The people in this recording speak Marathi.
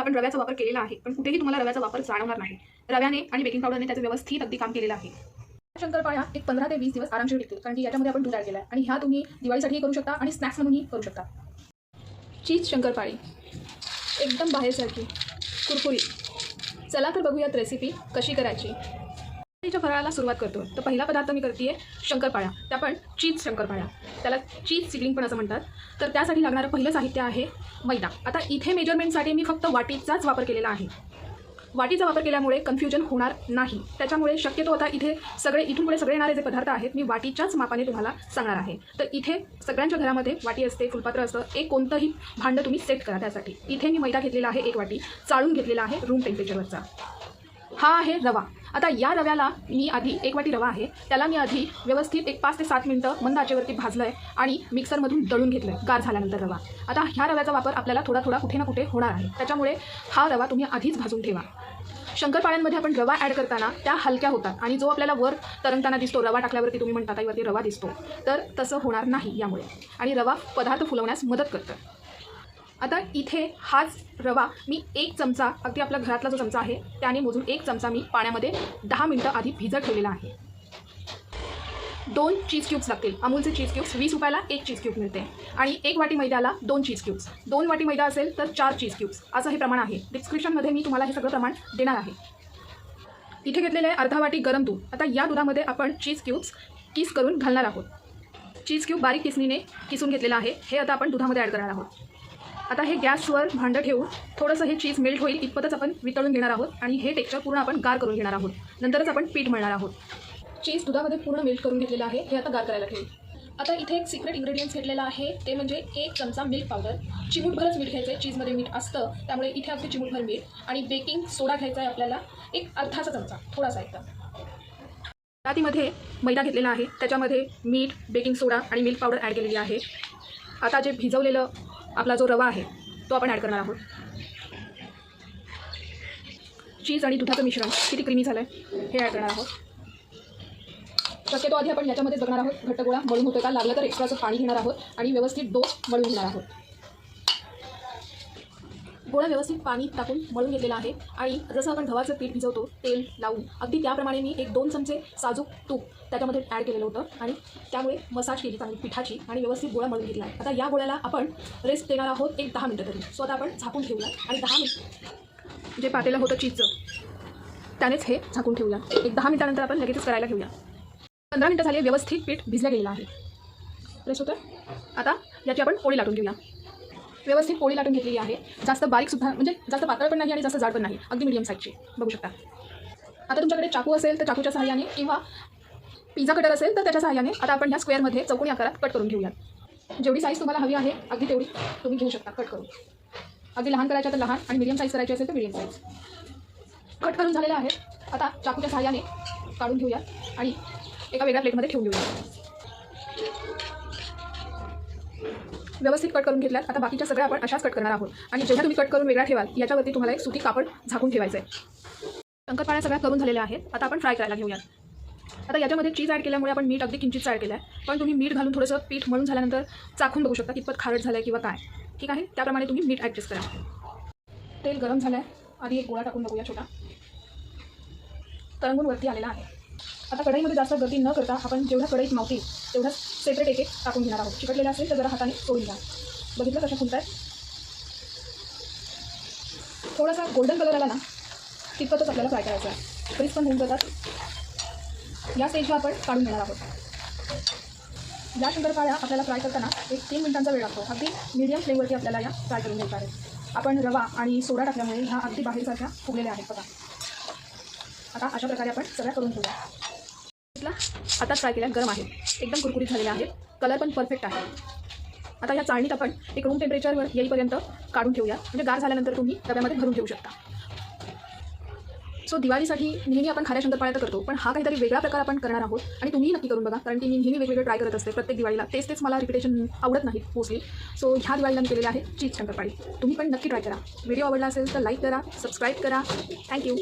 तुम्हाला आपण रव्याचा वापर केलेला आहे पण कुठेही तुम्हाला रव्याचा वापर जाणवणार नाही. रव्याने आणि बेकिंग पावडरने त्याचं व्यवस्थित अगदी काम केलेलं आहे. शंकरपाळ्या एक पंधरा ते वीस दिवस आरामशीर टिकतील कारण की याच्यामध्ये आपण दूध ॲड केला आहे आणि ह्या तुम्ही दिवाळीसाठीही करू शकता आणि स्नॅक्स म्हणूनही करू शकता. चीज शंकरपाळी एकदम बाहेरसारखी कुरकुरी चला तर बघूयात रेसिपी कशी करायची. दिवाळीच्या फराळाला सुरुवात करतो. तर पहिला पदार्थ मी करते शंकरपाळ्या त्या पण चीज शंकरपाळ्या त्याला चीज सिगलिंग पण असं म्हणतात. तर त्यासाठी लागणारं पहिलं साहित्य आहे मैदा. आता इथे मेजरमेंटसाठी मी फक्त वाटीचाच वापर केलेला आहे. वाटीचा वापर केल्यामुळे कन्फ्युजन होणार नाही. त्याच्यामुळे शक्यतो आता इथे सगळे इथून पुढे सगळे येणारे जे पदार्थ आहेत मी वाटीच्याच मापाने तुम्हाला सांगणार आहे. तर इथे सगळ्यांच्या घरामध्ये वाटी असते फुलपात्र असतं. एक कोणतंही भांडं तुम्ही सेट करा त्यासाठी. इथे मी मैदा घेतलेला आहे एक वाटी. चाळून घेतलेला आहे रूम टेम्परेचरवरचा हा आहे रवा. आता या रव्याला मी आधी एक वाटी रवा आहे. त्याला मी आधी व्यवस्थित एक पाच ते सात मिनटं मंद आचेवरती भाजलं आहे आणि मिक्सरमधून दळून घेतलं आहे गार झाल्यानंतर रवा. आता ह्या रव्याचा वापर आपल्याला थोडा थोडा कुठे ना कुठे होणार आहे. त्याच्यामुळे हा रवा तुम्ही आधीच भाजून ठेवा. शंकरपाळ्यांमध्ये आपण रवा ॲड करताना त्या हलक्या होतात आणि जो आपल्याला वर तरंगताना दिसतो रवा टाकल्यावरती तुम्ही म्हणता ताईवरती रवा दिसतो. तर तसं होणार नाही यामुळे. आणि रवा पदार्थ फुलवण्यास मदत करतं. आता इथे हाच रवा मी एक चमचा अगदी आपल्या घरातला जो चमचा आहे त्याने मोजून एक चमचा मी पाण्यामध्ये दहा मिनटं आधी भिजत ठेवलेला आहे. दोन चीज क्यूब्स लागतील. अमूलचे चीज क्यूब्स वीस रुपयाला एक चीज क्यूब मिळते. आणि एक वाटी मैद्याला दोन चीज क्यूब्स दोन वाटी मैदा असेल तर चार चीज क्यूब्स असं हे प्रमाण आहे. डिस्क्रिप्शनमध्ये मी तुम्हाला हे सगळं प्रमाण देणार आहे. इथे घेतलेलं आहे अर्धा वाटी गरम दूध. आता या दुधामध्ये आपण चीज क्यूब्स किस करून घालणार आहोत? चीज क्यूब बारीक किसणीने किसून घेतलेलं आहे. हे आता आपण दुधामध्ये ॲड करणार आहोत. आता हे गॅसवर भांडं ठेवून थोडंसं हे चीज मेल्ट होईल इतपतच आपण वितळून घेणार आहोत आणि हे टेक्स्चर पूर्ण आपण गार करून घेणार आहोत. नंतरच आपण पीठ मळणार आहोत. चीज दुधामध्ये पूर्ण मेल्ट करून घेतलेलं आहे हे आता गार करायला ठेवू. आता इथे एक सिक्रेट इंग्रेडियंट्स घेतलेला आहे ते म्हणजे एक चमचा मिल्क पावडर चिमूटभरच मीठ घ्यायचं आहे चीजमध्ये मीठ असतं त्यामुळे इथे अगदी चिमूटभर मीठ आणि बेकिंग सोडा घ्यायचा आहे आपल्याला एक अर्धाचा चमचा थोडासा एकदम चपातीमध्ये मैदा घेतलेला आहे त्याच्यामध्ये मीठ बेकिंग सोडा आणि मिल्क पावडर ॲड केलेली आहे. आता जे भिजवलेलं आपला जो रवा आहे तो आपण ॲड करणार आहोत. चीज आणि दुधाचं मिश्रण किती क्रीमी झालं आहे हे ॲड करणार आहोत. शक्यतो आधी आपण ह्याच्यामध्येच बघणार आहोत घट्ट गोळा मळून होतो का लागलं तर एक्स्ट्राचं पाणी घेणार आहोत आणि व्यवस्थित डोस मळून घेणार आहोत. गोळा व्यवस्थित पाणी टाकून मळून घेतलेला आहे आणि जसं आपण गव्हाचं पीठ भिजवतो तेल लावून अगदी त्याप्रमाणे मी एक दोन चमचे साजूक तूप त्याच्यामध्ये ॲड केलेलं होतं आणि त्यामुळे मसाज केली चांगली पिठाची आणि व्यवस्थित गोळा मळून घेतला आहे. आता या गोळ्याला आपण रेस्ट देणार आहोत एक दहा मिनटं तरी. स्वतः आपण झाकून ठेवूया आणि दहा मिनिट जे पातेलं होतं चीजचं त्यानेच हे झाकून ठेवूया एक दहा मिनिटानंतर आपण लगेचच करायला घेऊया पंधरा मिनटं झाले व्यवस्थित पीठ भिजलं गेलेलं आहे. रेस्ट होतं आता याची आपण पोळी लाटून घेऊया. व्यवस्थित पोळी लाटून घेतलेली आहे. जास्त बारीकसुद्धा म्हणजे जास्त पातळ पण नाही आणि जास्त जाड पण नाही. अगदी मिडियम साईजची बघू शकता. आता तुमच्याकडे चाकू असेल तर चाकूच्या सहाय्याने किंवा पिझ्झा कटर असेल तर त्याच्या सहाय्याने आता आपण ह्या स्क्वेअरमध्ये चौकोनी आकारात कट करून घेऊयात. जेवढी साईज तुम्हाला हवी आहे अगदी तेवढी तुम्ही घेऊ शकता कट करून. अगदी लहान करायच्या तर लहान आणि मिडियम साईज करायची असेल तर मिडियम साईज कट करून झालेलं आहे. आता चाकूच्या सहाय्याने काढून घेऊयात आणि एका वेगळ्या प्लेटमध्ये ठेवून घेऊया व्यवस्थित कट करून घेतल्यात आता बाकीच्या सगळ्या आपण अशाच कट करणार आहोत. आणि जेव्हा तुम्ही कट करून वेगळा ठेवाल याच्यावरती तुम्हाला एक सुती कापड झाकून ठेवायचं आहे शंकरपाळ्या सगळ्या करून झालेल्या आहेत. आता आपण फ्राय करायला घेऊयात. आता याच्यामध्ये चीज ॲड केल्यामुळे आपण मीठ अगदी किंचितचं ॲड केलं आहे पण तुम्ही मीठ घालून थोडंसं पीठ मळून झाल्यानंतर चाखून बघू शकता कितपत खारट झालं आहे किंवा काय. ठीक आहे? त्याप्रमाणे तुम्ही मीठ ॲडजस्ट करा. तेल गरम झालं आहे आधी एक गोळा टाकून बघूया छोटा. तरंगून वरती आलेला आहे. आता कढईमध्ये जास्त गर्दी न करता आपण जेवढ्या कढईत मावतील तेवढं सेपरेट एक एक टाकून घेणार आहोत. चिकटलेलं असेल तर जरा हाताने तोडून घ्या बघितलं कशा फुलत आहे थोडासा गोल्डन कलर आला ना तितपतच आपल्याला फ्राय करायचं आहे. फ्रीज पण होऊन जातात. या स्टेजला आपण काढून घेणार आहोत. या शंकरपाळ्या आपल्याला फ्राय करताना एक तीन मिनिटांचा वेळ लागतो. अगदी मीडियम फ्लेमवरती आपल्याला या फ्राय करून घ्यायच्या आहेत आपण रवा आणि सोडा टाकल्यामुळे ह्या अगदी बाहेरसारख्या फुगलेल्या आहेत बघा. आता अशा प्रकारे आपण सगळ्या करून घेऊया. आता फ्राय केल्या गरम आहे. एकदम कुरकुरीत झालेल्या आहेत. कलर पण परफेक्ट आहे. आता या चाळणीत आपण एक रूम टेम्परेचरवर येईपर्यंत काढून ठेवूया. म्हणजे गार झाल्यानंतर तुम्ही डब्यामध्ये भरून ठेवू शकता. सो दिवाळीसाठी नेहमी आपण खाऱ्या शंकरपाळ्या तर करतो पण हा काहीतरी वेगळा प्रकार आपण करणार आहोत आणि तुम्ही नक्की करून बघा कारण की मी नेहमी वेगवेगळे ट्राय करत असते प्रत्येक दिवाळीला. तेच तेच मला रिपिटेशन आवडत नाही मोस्टली सो ह्या दिवाळीला मी केलेलं आहे चीज शंकरपाळी. तुम्ही पण नक्की ट्राय करा. व्हिडिओ आवडला असेल तर लाईक करा सबस्क्राईब करा. थँक्यू